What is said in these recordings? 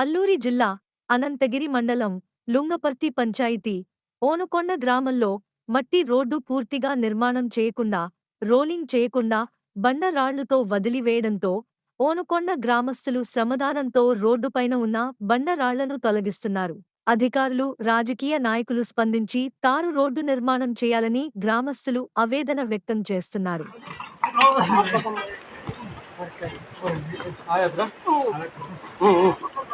అల్లూరి జిల్లా అనంతగిరి మండలం లుంగపర్తి పంచాయతీ ఓనుకొండ గ్రామంలో మట్టి రోడ్డు పూర్తిగా నిర్మాణం చేయకుండా రోలింగ్ చేయకుండా బండరాళ్ళుతో వదిలివేయడంతో ఓనుకొండ గ్రామస్తులు శ్రమదానంతో రోడ్డుపైన ఉన్న బండరాళ్ళను తొలగిస్తున్నారు. అధికారులు రాజకీయ నాయకులు స్పందించి తారు రోడ్డు నిర్మాణం చేయాలని గ్రామస్తులు ఆవేదన వ్యక్తం చేస్తున్నారు.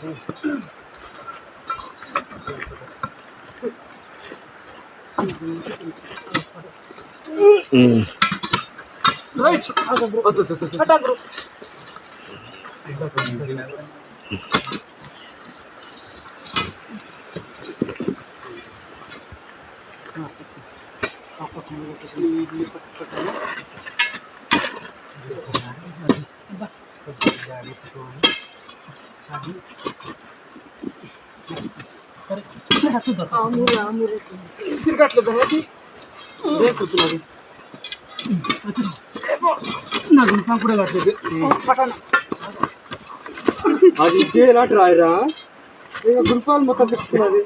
Mm. Right. Ako bro. Ato, ato, ato. Ato, bro. Thank you. నా గుంపా కూడా కట్టలేదు అది ఇచ్చేలాంటి రాయరా. ఇక గుంపాలు మొత్తం తిప్పుతున్నది